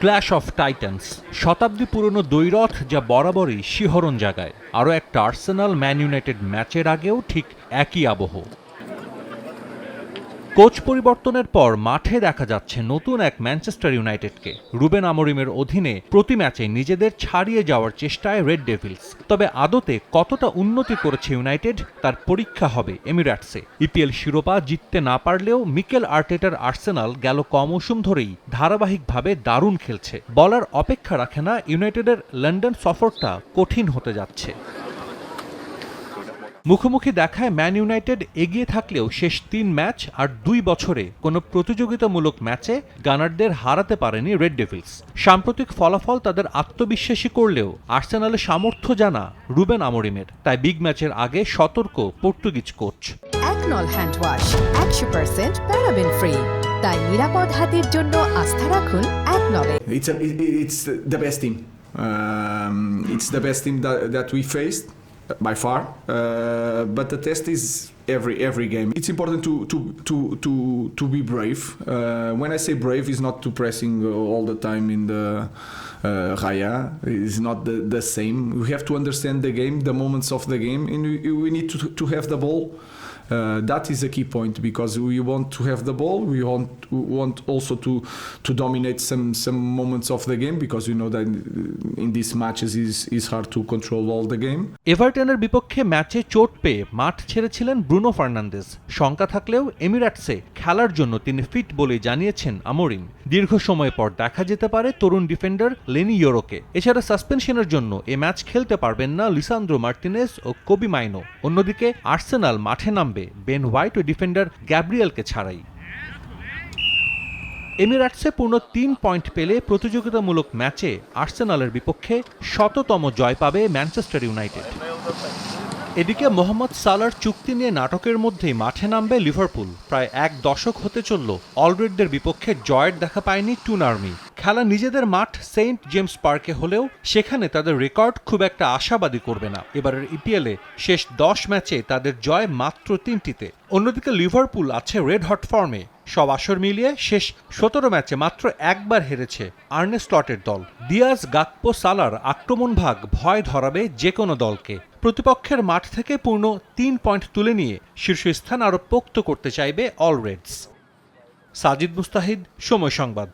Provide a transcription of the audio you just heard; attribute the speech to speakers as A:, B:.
A: Clash of Titans শতাব্দী পুরনো দ্বৈরথ যা বরাবরই শিহরণ জাগায়। আরও একটা আর্সেনাল ম্যান ইউনাইটেড ম্যাচের আগেও ঠিক একই আবহ। কোচ পরিবর্তনের পর মাঠে দেখা যাচ্ছে নতুন এক ম্যানচেস্টার ইউনাইটেডকে। রুবেন আমরিমের অধীনে প্রতি ম্যাচে নিজেদের ছাড়িয়ে যাওয়ার চেষ্টায় রেড ডেভিলস। তবে আদতে কতটা উন্নতি করেছে ইউনাইটেড, তার পরীক্ষা হবে এমিরাটসে। ইপিএল শিরোপা জিততে না পারলেও মিকেল আর্টেটার আর্সেনাল গেল কমৌসুম ধরেই ধারাবাহিকভাবে দারুণ খেলছে। বলার অপেক্ষা রাখে না ইউনাইটেডের লন্ডন সফরটা কঠিন হতে যাচ্ছে। মুখোমুখি দেখায় ম্যান ইউনাইটেড এগিয়ে থাকলেও শেষ তিন ম্যাচ আর দুই বছরে কোনো প্রতিযোগিতামূলক ম্যাচে গানারদের হারাতে পারেনি রেড ডেভিলস। সাম্প্রতিক ফলাফল তাদের আত্মবিশ্বাসী করলেও আর্সেনালের সামর্থ্য জানা রুবেন আমরিমের। তাই বিগ ম্যাচের আগে সতর্ক পর্তুগিজ কোচ।
B: একনল হ্যান্ড ওয়াশ একশো পার্সেন্ট প্যারাবেন ফ্রি। তাই নিরাপদ হাতের জন্য আস্থা রাখুন একনলে
C: It's a, it- it's the best team. Um, it's the best by far. Uh, but the test is every every game. It's important to to to to to be brave. Uh, when I say brave, is not to pressing all the time in the uh, Raya. It's not the, the same. We have to understand the game, the moments of the game, and we, we need to to have the ball. Uh, that is a key point because we want to have the ball. We want we want also to to dominate some some moments of the game because you know that in these matches is is hard to control all the game.
A: এভারটনের বিপক্ষে ম্যাচে চোট পেয়ে মাঠ ছেড়েছিলেন Bruno Fernandes শঙ্কা থাকলেও এমিরাটসে খেলার জন্য তিনি ফিট বলে জানিয়েছেন আমরিম দীর্ঘ সময় পর দেখা যেতে পারে তরুণ ডিফেন্ডার লেনি ইয়োরোকে এছাড়া সাসপেনশনের জন্য এ ম্যাচ খেলতে পারবেন না লিসান্দ্রো মার্টিনেস ও কবি মাইনো অন্যদিকে আর্সেনাল মাঠে নামবে বেন হোয়াইট ও ডিফেন্ডার গ্যাব্রিয়েলকে ছাড়াই। এমিরাটসে পূর্ণ তিন পয়েন্ট পেলে প্রতিযোগিতামূলক ম্যাচে আর্সেনালের বিপক্ষে শততম জয় পাবে ম্যানচেস্টার ইউনাইটেড এদিকে মোহাম্মদ সালার চুক্তি নিয়ে নাটকের মধ্যেই মাঠে নামবে লিভারপুল। প্রায় এক দশক হতে চলল, অলরেডদের বিপক্ষে জয়ের দেখা পায়নি টুন আর্মি। খেলা নিজেদের মাঠ সেন্ট জেমস পার্কে হলেও সেখানে তাদের রেকর্ড খুব একটা আশাবাদী করবে না। এবারের ইপিএলে শেষ দশ ম্যাচে তাদের জয় মাত্র তিনটিতে। অন্যদিকে লিভারপুল আছে রেড হট ফর্মে। সব আসর মিলিয়ে শেষ সতেরো ম্যাচে মাত্র একবার হেরেছে আর্নে স্লটের দল। দিয়াজ, গাকপো, সালার আক্রমণ ভাগ ভয় ধরাবে যে কোনো দলকে। প্রতিপক্ষের মাঠ থেকে পূর্ণ তিন পয়েন্ট তুলে নিয়ে শীর্ষস্থান আরও পোক্ত করতে চাইবে অলরেডস সাজিদ মুস্তাহিদ, সময় সংবাদ।